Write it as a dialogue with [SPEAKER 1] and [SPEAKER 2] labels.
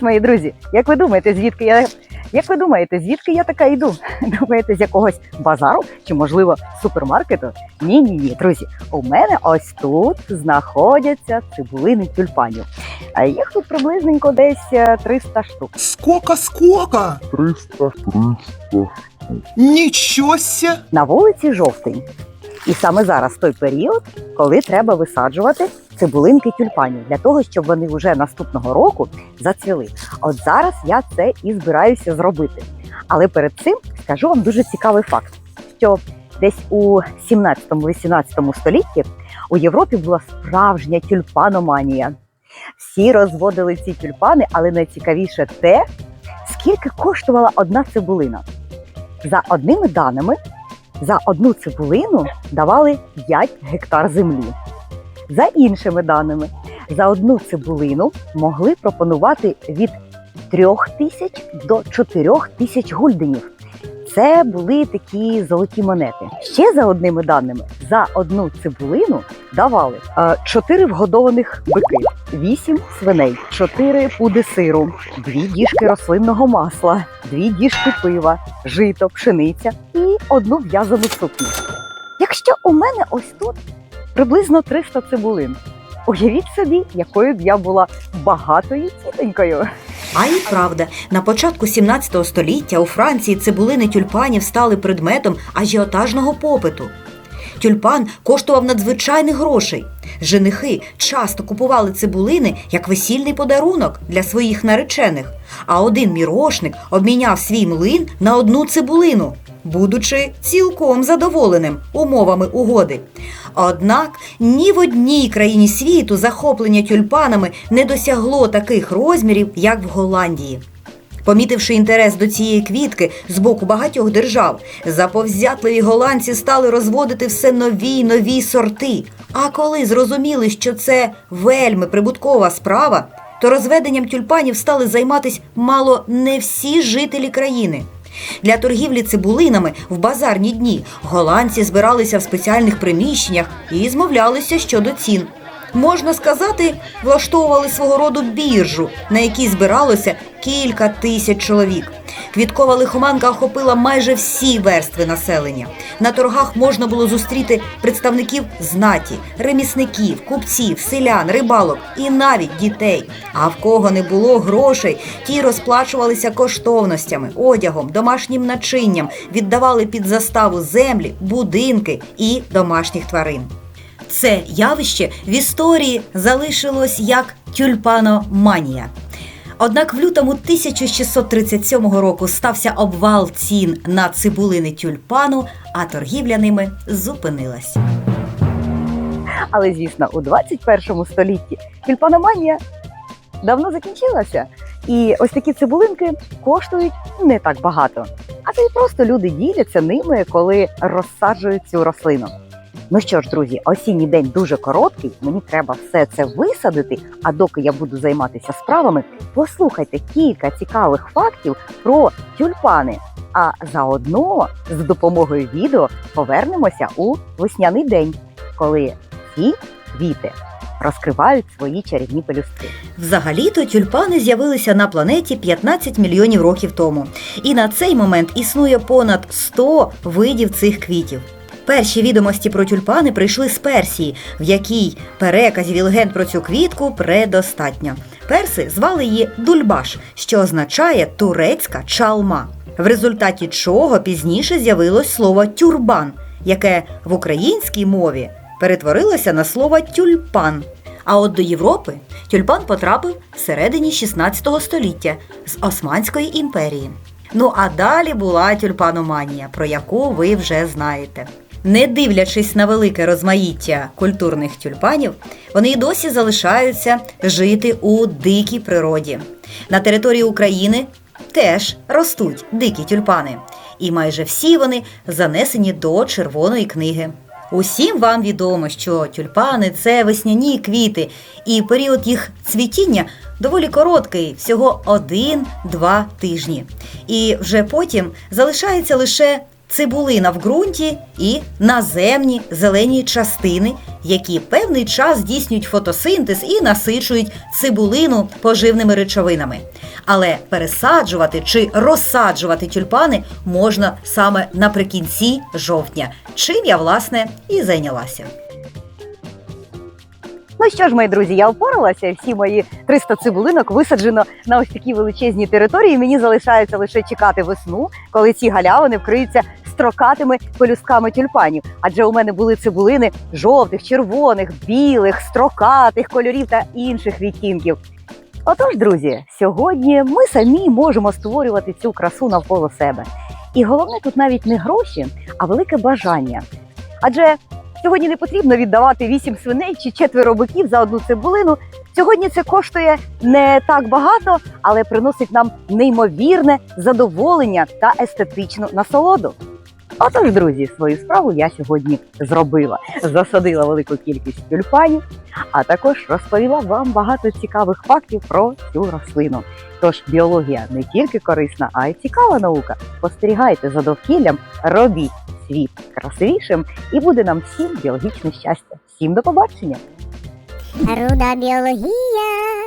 [SPEAKER 1] Привіт, мої друзі! Як ви думаєте, звідки я як ви думаєте, звідки я така йду? Думаєте, з якогось базару чи можливо супермаркету? Ні, ні, ні, друзі. У мене ось тут знаходяться цибулини тюльпанів. А їх тут приблизненько десь е, 300 штук.
[SPEAKER 2] Сколько, сколько?
[SPEAKER 3] 300, 300.
[SPEAKER 2] Ничего себе!
[SPEAKER 1] На вулиці жовтень. І саме зараз той період, коли треба висаджувати цибулинки тюльпанів для того, щоб вони вже наступного року зацвіли. От зараз я це і збираюся зробити. Але перед цим скажу вам дуже цікавий факт, що десь у 17-18 столітті у Європі була справжня тюльпаноманія. Всі розводили ці тюльпани, але найцікавіше те, скільки коштувала одна цибулина. За одними даними, за одну цибулину давали 5 гектар землі. За іншими даними, за одну цибулину могли пропонувати від 3 тисяч до 4 тисяч гульденів. Це були такі золоті монети. Ще за одними даними, за одну цибулину давали 4 вгодованих бики, 8 свиней, 4 пуди сиру, 2 діжки рослинного масла, 2 діжки пива, жито, пшениця і одну в'язану сукню. Якщо у мене ось тут приблизно 300 цибулин, уявіть собі, якою б я була багатою тітонькою.
[SPEAKER 4] А і правда, на початку 17 століття у Франції цибулини тюльпанів стали предметом ажіотажного попиту. Тюльпан коштував надзвичайних грошей. Женихи часто купували цибулини як весільний подарунок для своїх наречених, а один мірошник обміняв свій млин на одну цибулину, будучи цілком задоволеним умовами угоди. Однак ні в одній країні світу захоплення тюльпанами не досягло таких розмірів, як в Голландії. Помітивши інтерес до цієї квітки з боку багатьох держав, заповзятливі голландці стали розводити все нові й нові сорти. А коли зрозуміли, що це вельми прибуткова справа, то розведенням тюльпанів стали займатися мало не всі жителі країни. Для торгівлі цибулинами в базарні дні голландці збиралися в спеціальних приміщеннях і змовлялися щодо цін. Можна сказати, влаштовували свого роду біржу, на якій збиралося кілька тисяч чоловік. Квіткова лихоманка охопила майже всі верстви населення. На торгах можна було зустріти представників знаті, ремісників, купців, селян, рибалок і навіть дітей. А в кого не було грошей, ті розплачувалися коштовностями, одягом, домашнім начинням, віддавали під заставу землі, будинки і домашніх тварин. Це явище в історії залишилось як тюльпаноманія. Однак в лютому 1637 року стався обвал цін на цибулини тюльпану, а торгівля ними зупинилась.
[SPEAKER 1] Але звісно, у 21 столітті тюльпаноманія давно закінчилася. І ось такі цибулинки коштують не так багато. А це й просто люди діляться ними, коли розсаджують цю рослину. Ну що ж, друзі, осінній день дуже короткий. Мені треба все це висадити. А доки я буду займатися справами, послухайте кілька цікавих фактів про тюльпани. А заодно з допомогою відео повернемося у весняний день, коли ці квіти розкривають свої чарівні пелюстки.
[SPEAKER 4] Взагалі-то тюльпани з'явилися на планеті 15 мільйонів років тому. І на цей момент існує понад 100 видів цих квітів. Перші відомості про тюльпани прийшли з Персії, в якій переказів і легенд про цю квітку предостатньо. Перси звали її Дульбаш, що означає турецька чалма. В результаті чого пізніше з'явилось слово тюрбан, яке в українській мові перетворилося на слово тюльпан. А от до Європи тюльпан потрапив всередині 16 століття з Османської імперії. Ну а далі була тюльпаноманія, про яку ви вже знаєте. Не дивлячись на велике розмаїття культурних тюльпанів, вони й досі залишаються жити у дикій природі. На території України теж ростуть дикі тюльпани, і майже всі вони занесені до червоної книги. Усім вам відомо, що тюльпани це весняні квіти, і період їх цвітіння доволі короткий, всього один-два тижні. І вже потім залишається лише цибулина в ґрунті і наземні зелені частини, які певний час здійснюють фотосинтез і насичують цибулину поживними речовинами. Але пересаджувати чи розсаджувати тюльпани можна саме наприкінці жовтня, чим я власне і зайнялася.
[SPEAKER 1] Ну що ж, мої друзі, я впоралася. Всі мої 300 цибулинок висаджено на ось такій величезній території. Мені залишається лише чекати весну, коли ці галявини вкриються строкатими пелюстками тюльпанів. Адже у мене були цибулини жовтих, червоних, білих, строкатих кольорів та інших відтінків. Отож, друзі, сьогодні ми самі можемо створювати цю красу навколо себе. І головне тут навіть не гроші, а велике бажання. Адже Сьогодні не потрібно віддавати вісім свиней чи четверо биків за одну цибулину. Сьогодні це коштує не так багато, але приносить нам неймовірне задоволення та естетичну насолоду. Отож, друзі, свою справу я сьогодні зробила. Засадила велику кількість тюльпанів, а також розповіла вам багато цікавих фактів про цю рослину. Тож біологія не тільки корисна, а й цікава наука. Спостерігайте за довкіллям, робіть світ красивішим, і буде нам всім біологічне щастя. Всім до побачення!
[SPEAKER 5] Руда біологія.